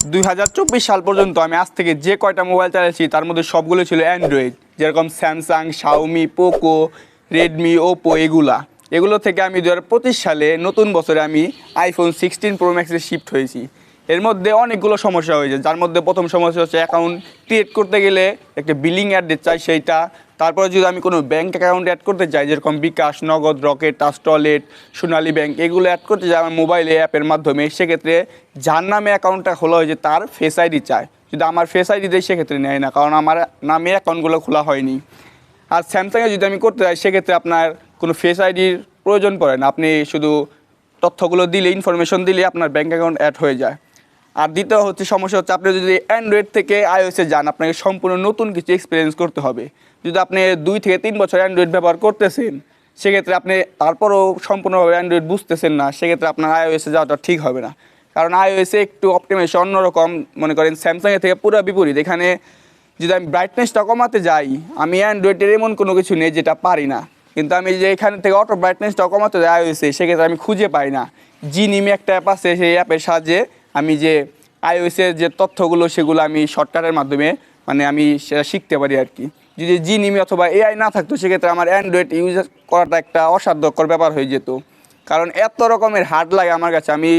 দুই হাজার চব্বিশ সাল পর্যন্ত আমি আজ থেকে যে কয়টা মোবাইল চালিয়েছি তার মধ্যে সবগুলো ছিল অ্যান্ড্রয়েড যেরকম Samsung Xiaomi Poco Redmi Oppo এগুলা। এগুলো থেকে আমি দু হাজার পঁচিশ সালে নতুন বছরে আমি আইফোন সিক্সটিন প্রো ম্যাক্সে শিফট হয়েছি। এর মধ্যে অনেকগুলো সমস্যা হয়েছে। যার মধ্যে প্রথম সমস্যা হচ্ছে অ্যাকাউন্ট ক্রিয়েট করতে গেলে একটা বিলিং অ্যাড্রেস চাই সেইটা। তারপরে যদি আমি কোনো ব্যাঙ্ক অ্যাকাউন্ট অ্যাড করতে চাই, যেরকম বিকাশ, নগদ, রকেট টাস্টলেট সোনালী ব্যাঙ্ক এগুলো অ্যাড করতে চাই আমার মোবাইলে অ্যাপের মাধ্যমে, সেক্ষেত্রে যার নামে অ্যাকাউন্টটা খোলা হয়েছে তার ফেস আইডি চায়। যদি আমার ফেস আইডি দেয়, সেক্ষেত্রে নেয় না, কারণ আমার নামে অ্যাকাউন্টগুলো খোলা হয়নি। আর স্যামসাংয়ে যদি আমি করতে চাই, সেক্ষেত্রে আপনার কোনো ফেস আইডির প্রয়োজন পড়ে না। আপনি শুধু তথ্যগুলো দিলে ইনফরমেশন দিলে আপনার ব্যাঙ্ক অ্যাকাউন্ট অ্যাড হয়ে যায়। আর দ্বিতীয় হচ্ছে সমস্যা হচ্ছে আপনি যদি অ্যান্ড্রয়েড থেকে আইওএসে যান, আপনাকে সম্পূর্ণ নতুন কিছু এক্সপিরিয়েন্স করতে হবে। যদি আপনি দুই থেকে তিন বছর অ্যান্ড্রয়েড ব্যবহার করতেছেন, সেক্ষেত্রে আপনি তারপরও সম্পূর্ণভাবে অ্যান্ড্রয়েড বুঝতেছেন না, সেক্ষেত্রে আপনার আইওএসে যাওয়াটা ঠিক হবে না। কারণ আইওএসে একটু অপটিমেশন অন্যরকম, মনে করেন স্যামসাংয়ের থেকে পুরো বিপরীত। এখানে যদি আমি ব্রাইটনেসটা কমাতে যাই, আমি অ্যান্ড্রয়েডের এমন কোনো কিছু নেই যেটা পারি না। কিন্তু আমি যে এখান থেকে অটো ব্রাইটনেসটা কমাতে যাই আইওএসে সেক্ষেত্রে আমি খুঁজে পাই না। জি নিমে একটা অ্যাপ আছে, সেই অ্যাপের সাহায্যে আমি যে আইওএসের যে তথ্যগুলো, সেগুলো আমি শর্টকাটের মাধ্যমে মানে আমি সেটা শিখতে পারি আর কি। যদি জি নিমি অথবা এআই না থাকতো, সেক্ষেত্রে আমার অ্যান্ড্রয়েড ইউজ করাটা একটা অসাধ্যকর ব্যাপার হয়ে যেত। কারণ এত রকমের হার্ড লাগে আমার কাছে। আমি,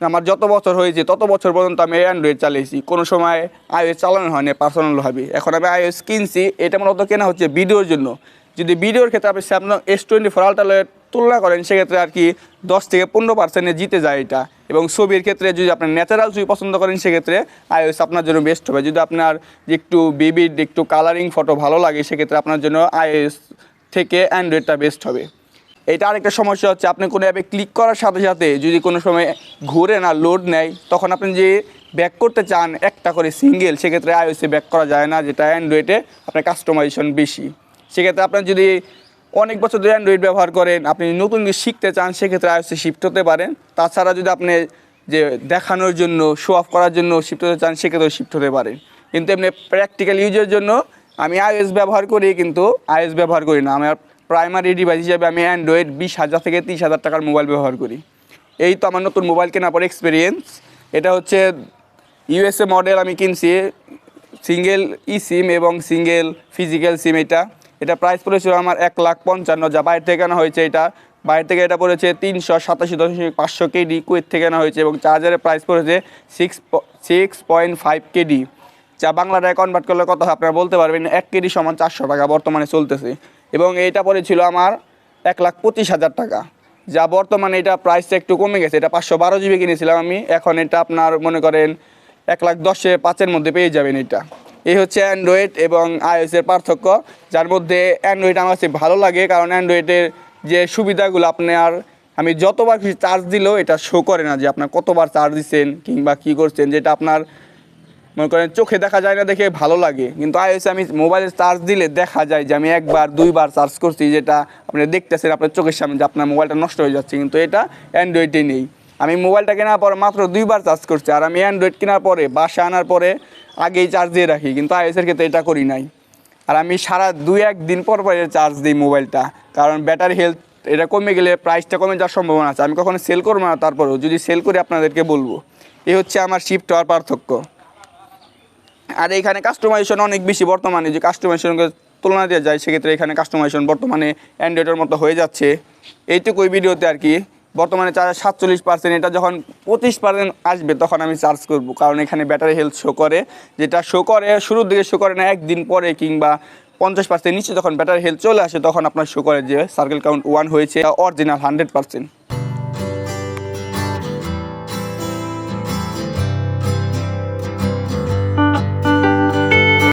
আমার যত বছর হয়েছে, তত বছর পর্যন্ত আমি অ্যান্ড্রয়েড চালিয়েছি কোনো সময় আইওএস চালানো হয় হয়নি পার্সোনালভাবে এখন আমি আইওএস কিনছি, এটা মূলত কেনা হচ্ছে ভিডিওর জন্য। যদি ভিডিওর ক্ষেত্রে আপনি স্যামসাং এস টোয়েন্টি ফোর আলট্রালের তুলনা করেন, সেক্ষেত্রে আর কি দশ থেকে পনেরো পার্সেন্টে জিতে যায় এটা। এবং ছবির ক্ষেত্রে যদি আপনার ন্যাচারাল ছবি পছন্দ করেন, সেক্ষেত্রে আইওএস আপনার জন্য বেস্ট হবে। যদি আপনার যে একটু বেবির একটু কালারিং ফটো ভালো লাগে, সেক্ষেত্রে আপনার জন্য আইওএস থেকে অ্যান্ড্রয়েডটা বেস্ট হবে। এটা আরেকটা সমস্যা হচ্ছে, আপনি কোনো অ্যাপে ক্লিক করার সাথে সাথে যদি কোনো সময় ঘুরে না লোড নেয়, তখন আপনি যে ব্যাক করতে চান একটা করে সিঙ্গেল সেক্ষেত্রে আইওএসে ব্যাক করা যায় না, যেটা অ্যান্ড্রয়েডে আপনার কাস্টমাইজেশন বেশি। সেক্ষেত্রে আপনার যদি অনেক বছর ধরে অ্যান্ড্রয়েড ব্যবহার করেন, আপনি নতুন কিছু শিখতে চান, সেক্ষেত্রে আইওএসে শিফট হতে পারেন। তাছাড়া যদি আপনি যে দেখানোর জন্য শো অফ করার জন্য শিফট হতে চান, সেক্ষেত্রেও শিফট হতে পারেন। কিন্তু এমনি প্র্যাকটিক্যাল ইউজের জন্য আমি আইওএস ব্যবহার করি, কিন্তু আইওএস ব্যবহার করি না। আমার প্রাইমারি ডিভাইস হিসাবে আমি অ্যান্ড্রয়েড বিশ হাজার থেকে তিরিশ হাজার টাকার মোবাইল ব্যবহার করি। এই তো আমার নতুন মোবাইল কেনার পর এক্সপিরিয়েন্স এটা হচ্ছে ইউএসএ মডেল আমি কিনছি সিঙ্গেল ই সিম এবং সিঙ্গেল ফিজিক্যাল সিম এটা। এটা প্রাইস পড়েছিল আমার এক লাখ পঞ্চান্ন, যা বাইরে থেকে আনা হয়েছে এটা। বাইরে থেকে এটা পড়েছে তিনশো সাতাশি দশমিক পাঁচশো কেডি, কুয়েত থেকে আনা হয়েছে এবং চার্জারের প্রাইস পড়েছে six six point five KD. যা বাংলাটায় কনভার্ট করলে কত আপনারা বলতে পারবেন, এক কেডি সমান চারশো টাকা বর্তমানে চলতেছে। এবং এইটা পড়েছিল আমার এক লাখ পঁচিশ হাজার টাকা। যা বর্তমানে এটা প্রাইসটা একটু কমে গেছে, এটা পাঁচশো বারো জিবি কিনেছিলাম আমি। এখন এটা আপনার মনে করেন এক লাখ দশে পাঁচের মধ্যে পেয়ে যাবেন এটা। এই হচ্ছে অ্যান্ড্রয়েড এবং আইওএসের পার্থক্য, যার মধ্যে অ্যান্ড্রয়েড আমার কাছে ভালো লাগে, কারণ অ্যান্ড্রয়েডের যে সুবিধাগুলো আপনার আমি যতবার কিছু চার্জ দিলেও এটা শো করে না যে আপনার কতবার চার্জ দিচ্ছেন কিংবা কী করছেন, যেটা আপনার মনে করেন চোখে দেখা যায় না দেখে ভালো লাগে। কিন্তু আইএসে আমি মোবাইলে চার্জ দিলে দেখা যায় যে আমি একবার, দুইবার চার্জ করছি, যেটা আপনি দেখতেছেন আপনার চোখের সামনে যে আপনার মোবাইলটা নষ্ট হয়ে যাচ্ছে, কিন্তু এটা অ্যান্ড্রয়েডে নেই। আমি মোবাইলটা কেনার পরে মাত্র দুইবার চার্জ করছি, আর আমি অ্যান্ড্রয়েড কেনার পরে বাসা আনার পরে আগেই চার্জ দিয়ে রাখি, কিন্তু আইএসের ক্ষেত্রে এটা করি নাই। আর আমি সারা দুই এক দিন পর পরে চার্জ দিই মোবাইলটা, কারণ ব্যাটারি হেলথ এটা কমে গেলে প্রাইসটা কমে যাওয়ার সম্ভাবনা আছে। আমি কখনো সেল করব না, তারপরেও যদি সেল করি আপনাদেরকে বলব। এই হচ্ছে আমার শিফট হওয়ার পার্থক্য। আর এখানে কাস্টমাইজেশন অনেক বেশি বর্তমানে, যে কাস্টমাইজেশনকে তুলনা দেওয়া যায়, সেক্ষেত্রে এখানে কাস্টমাইজেশন বর্তমানে অ্যান্ড্রয়েডের মতো হয়ে যাচ্ছে। এইটুকুই ভিডিওতে আর কি। বর্তমানে চার্জ সাতচল্লিশ পার্সেন্ট এটা যখন পঁচিশ পার্সেন্ট আসবে তখন আমি চার্জ করব। কারণ এখানে ব্যাটারি হেলথ শো করে, যেটা শো করে, শুরুর দিকে শো করে না, একদিন পরে কিংবা পঞ্চাশ পার্সেন্ট নিচে যখন ব্যাটারি হেলথ চলে আসে, তখন আপনার শো করে যে সার্কেল কাউন্ট ওয়ান হয়েছে অরিজিনাল হান্ড্রেড পার্সেন্ট